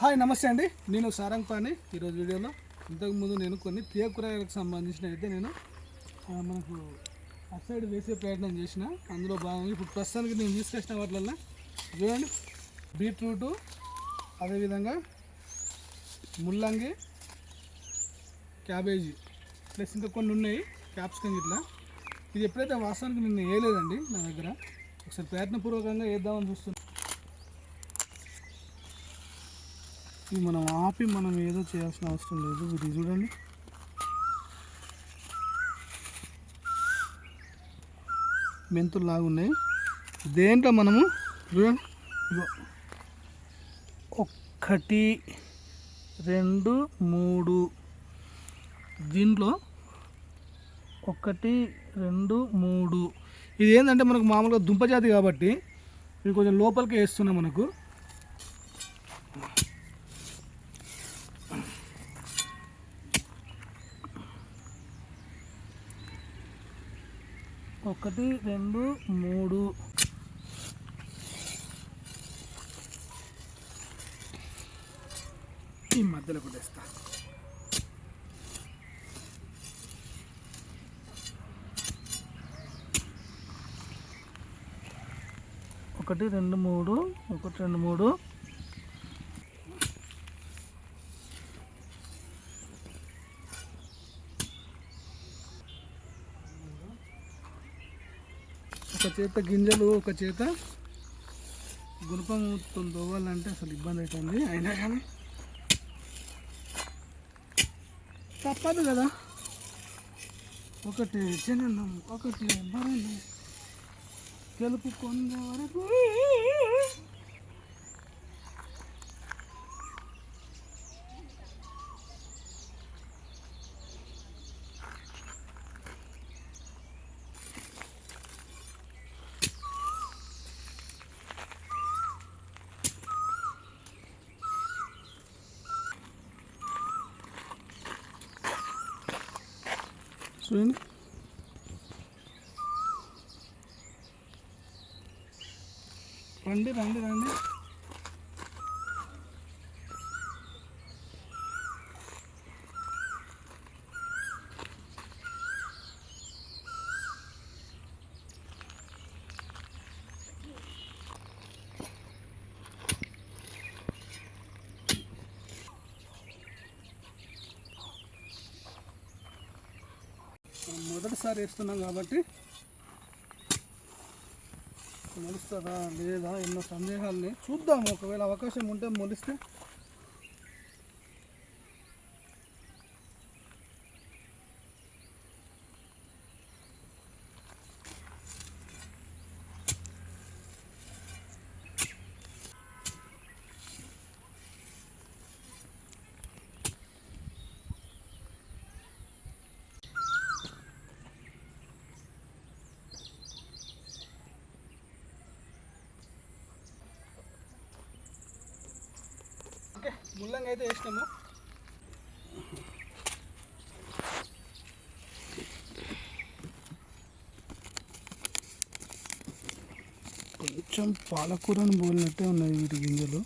Hi నమస్తే అండి. నేను సారంగ్ పాని ఈరోజు వీడియోలో ఇంతకుముందు నేను కొన్ని తీయ కూరగాయలకు సంబంధించిన అయితే నేను మనకు అటు సైడ్ వేసే ప్రయత్నం చేసిన. అందులో భాగంగా ఇప్పుడు ప్రస్తుతానికి నేను తీసుకొచ్చిన వాటిల్లో చూడండి. బీట్రూటు అదేవిధంగా ముల్లంగి క్యాబేజీ ప్లస్ ఇంకా కొన్ని ఉన్నాయి క్యాప్సికం ఇట్లా ఇది ఎప్పుడైతే వాస్తవానికి నిన్న వేయలేదండి నా దగ్గర ఒకసారి ప్రయత్నపూర్వకంగా వేద్దామని చూస్తున్నాను ఇది మనం ఆపి మనం ఏదో చేయాల్సిన అవసరం లేదు. ఇది చూడండి. మెంతులు లాగున్నాయి దేంట్లో మనము చూడండి. ఒక్కటి రెండు మూడు. దీంట్లో ఒకటి రెండు మూడు. ఇది ఏంటంటే మనకు మామూలుగా దుంపజాతి కాబట్టి ఇది కొంచెం లోపలికి వేస్తున్నాం మనకు. ఒకటి రెండు మూడు. ఈ మధ్యలో కొట్టేస్తా. ఒకటి రెండు మూడు. ఒకటి రెండు మూడు. ఒక చేత గింజలు ఒక చేత గుణపం తోవాలంటే అసలు ఇబ్బంది అవుతుంది అయినా కానీ తప్పదు కదా. ఒకటి చిన్న ఒకటి బరలు గెలుపు వరకు. చూడండి రండి రండి రండి మనం మొదటిసారి వేస్తున్నాం కాబట్టి మొలుస్తుందా లేదా ఎన్నో సందేహాలని చూద్దాం. ఒకవేళ అవకాశం ఉంటే మొలిస్తే ఓకే ముల్లంగా అయితే వేసినాము. కొంచెం పాలకూరని పోలినట్టే ఉన్నాయి వీటి గింజలు.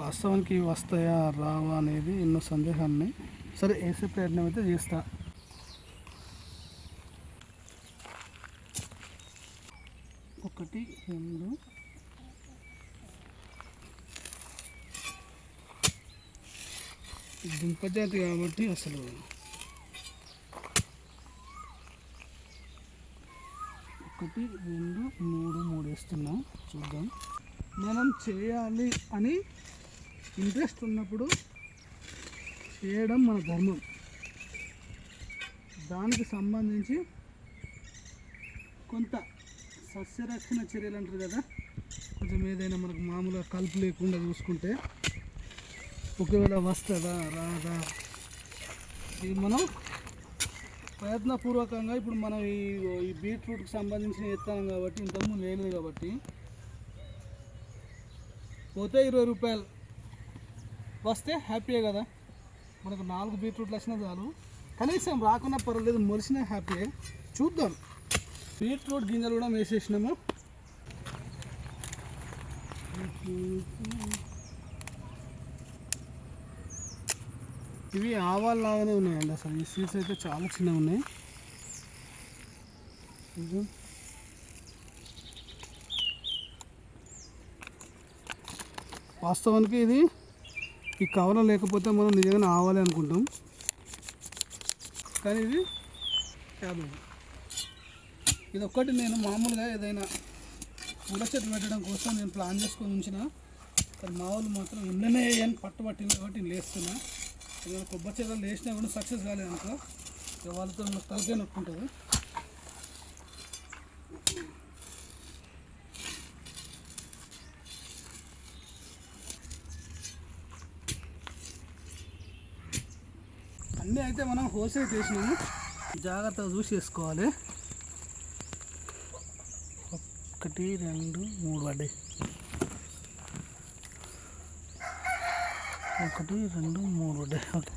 వాస్తవానికి వస్తాయా రావా అనేది ఎన్నో సందేహాలు ఉన్నాయి సరే వేసే ప్రయత్నం అయితే చేస్తా. ఒకటి రెండు. దుంపజాతి కాబట్టి అసలు ఒకటి రెండు మూడు మూడు వేస్తున్నాం. చూద్దాం. మనం చేయాలి అని ఇంట్రెస్ట్ ఉన్నప్పుడు చేయడం మన ధర్మం. దానికి సంబంధించి కొంత సస్యరక్షణ చర్యలు అంటారు కదా? కొంచెం ఏదైనా మనకు మామూలుగా కలుపు లేకుండా చూసుకుంటే ఒకవేళ వస్తుందా రాదా? ఇది మనం ప్రయత్నపూర్వకంగా ఇప్పుడు మనం ఈ ఈ బీట్రూట్కి సంబంధించిన ఎత్తాం కాబట్టి ఇంతకుముందు వేయలేదు కాబట్టి పోతే ఇరవై రూపాయలు. వస్తే హ్యాపీయే కదా? మనకు నాలుగు బీట్రూట్లు వచ్చినా చాలు. కనీసం రాకున్నా పర్వాలేదు మొలిసినా హ్యాపీయే. చూద్దాం. బీట్రూట్ గింజలు కూడా వేసేసినాము. ఇవి ఆవాలు లాగానే ఉన్నాయండి అసలు. ఈ సీడ్స్ అయితే చాలా చిన్నగా ఉన్నాయి. వాస్తవానికి ఇది ఈ కవర్ లేకపోతే మనం నిజంగానే ఆవాలి అనుకుంటాం. కానీ ఇది క్యాబేజ్ ఇది ఒక్కటి నేను మామూలుగా ఏదైనా పూల చెట్లు పెట్టడం కోసం నేను ప్లాన్ చేసుకొని ఉంచిన. కానీ మా వాళ్ళు మాత్రం నిన్ననే అని పట్టుబట్టింది కాబట్టి నేను లేస్తున్నా. ఏదైనా కొబ్బరి చెట్లు లేచినా కూడా సక్సెస్ కాలేదు అనుకో ఇక వాళ్ళతో తలకే నొప్పి ఉంటుంది అన్నీ అయితే మనం హోల్సేల్ చేసినాము. జాగ్రత్తగా చూసి చేసుకోవాలి. ఒకటి రెండు మూడు పడ్డాయి. ఒకటి రెండు మూడు పడ్డాయి. ఓకే.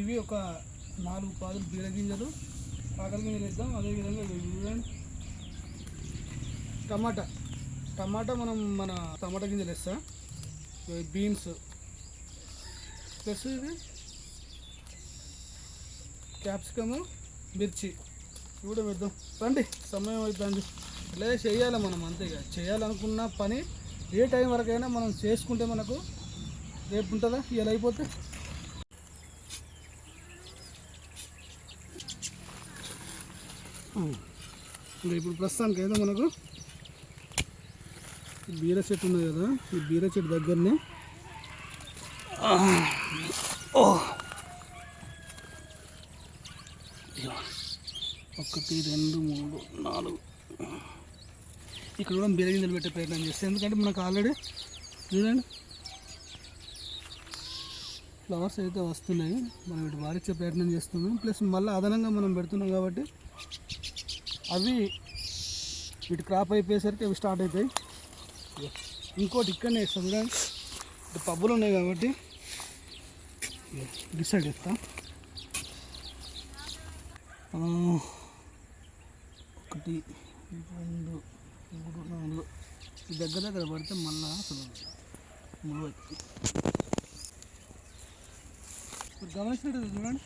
ఇవి ఒక నాలుగు పాదులు బీర గింజలు కాకర గింజలు వేద్దాం అదేవిధంగా చూడండి. టమాటా. టమాటా మనం మన టమాటా గింజలు వేస్తాం. బీన్స్ ప్లస్ ఇది క్యాప్సికము మిర్చి. కూడా వేద్దాం రండి సమయం అవుతుంది ఇలా చేయాలి మనం అంతే ఇక. చేయాలనుకున్న పని ఏ టైం వరకైనా మనం చేసుకుంటే మనకు రేపు ఉంటుందా? ఇలా అయిపోతే. ఇంకా ఇప్పుడు ప్రస్తుతానికి అయితే మనకు బీర చెట్టు ఉంది కదా ఈ బీర చెట్టు దగ్గరనే. ఒకటి రెండు మూడు నాలుగు. ఇక్కడ కూడా బీర గింజలు పెట్టే ప్రయత్నం చేస్తాం ఎందుకంటే మనకు ఆల్రెడీ చూడండి ఫ్లవర్స్ అయితే వస్తున్నాయి. మనం ఇటు వారిచ్చే ప్రయత్నం చేస్తున్నాం. ప్లస్ మళ్ళీ అదనంగా మనం పెడుతున్నాం కాబట్టి అవి వీటి క్రాప్ అయిపోయేసరికి అవి స్టార్ట్ అవుతాయి ఇంకోటి ఇక్కడనే వేస్తాం చూడండి. ఇటు పబ్బులు ఉన్నాయి కాబట్టి. డిసైడ్ ఇస్తా ఒకటి రెండు మూడు నాలుగు. ఈ దగ్గర దగ్గర పడితే మళ్ళా అసలు మూడు ఇప్పుడు గమనించినట్టు చూడండి.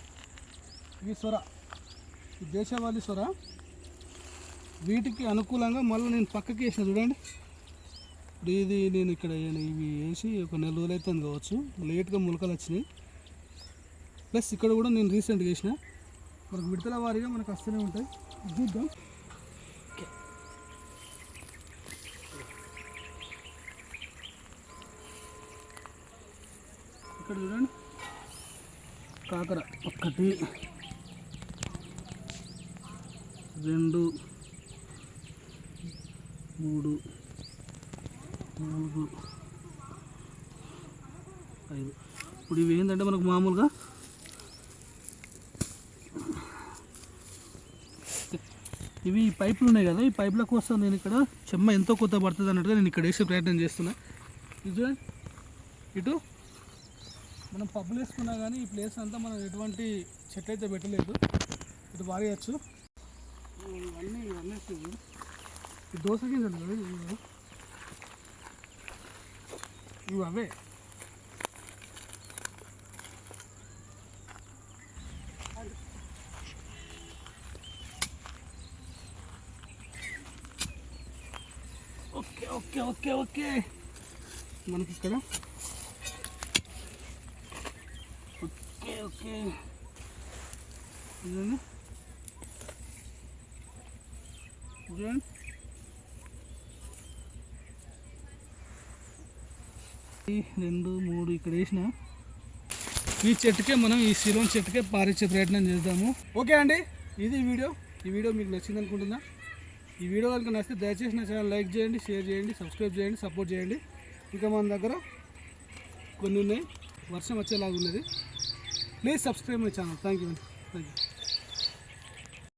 ఈ స్వర ఈ దేశవాళీ స్వర వీటికి అనుకూలంగా మళ్ళీ నేను పక్కకి వేసిన చూడండి. ఇప్పుడు ఇది నేను ఇక్కడ ఇవి వేసి ఒక నెల రోజులు అవుతుంది కావచ్చు. లేట్గా మొలకలు వచ్చినాయి. ప్లస్ ఇక్కడ కూడా నేను రీసెంట్గా వేసిన. మనకు విడతల వారీగా మనకు వస్తూనే ఉంటాయి. చూద్దాం. ఇక్కడ చూడండి. కాకర ఒకటి రెండు మూడు నాలుగు ఐదు. ఇప్పుడు ఇవి ఏంటంటే మనకు మామూలుగా ఇవి ఈ పైపులు ఉన్నాయి కదా ఈ పైపుల కోసం నేను ఇక్కడ చెమ్మ ఎంతో కొత్త పడుతుంది అన్నట్టుగా నేను ఇక్కడ వేసే ప్రయత్నం చేస్తున్నా. ఇది ఇటు మనం పబ్బులు వేసుకున్నా కానీ ఈ ప్లేస్ అంతా మనం ఎటువంటి చెట్టు అయితే పెట్టలేదు. ఇటు వారేయచ్చు. ఇవన్నీ ఇవన్నీ చూడు. ఈ దోశ గింజలు కదా ఇవి. ఇవి అవే ఓకే ఓకే ఓకే ఓకే మనకి ఇక్కడ ఓకే ఓకే ఇదేనా చూడండి రెండు మూడు ఇక్కడ వేసిన. ఈ చెట్టుకే మనం ఈ సిలోన్ చెట్టుకే పారించే ప్రయత్నం చేద్దాము. ఓకే అండి ఇది వీడియో. ఈ వీడియో మీకు నచ్చింది అనుకుంటున్నా. ఈ వీడియో కనుక నచ్చితే దయచేసి నా ఛానల్ లైక్ చేయండి షేర్ చేయండి సబ్స్క్రైబ్ చేయండి సపోర్ట్ చేయండి. ఇంకా మన దగ్గర కొన్ని ఉన్నాయి. వర్షం వచ్చేలాగా ఉన్నది. Please subscribe my channel. Thank you అండి. Thank you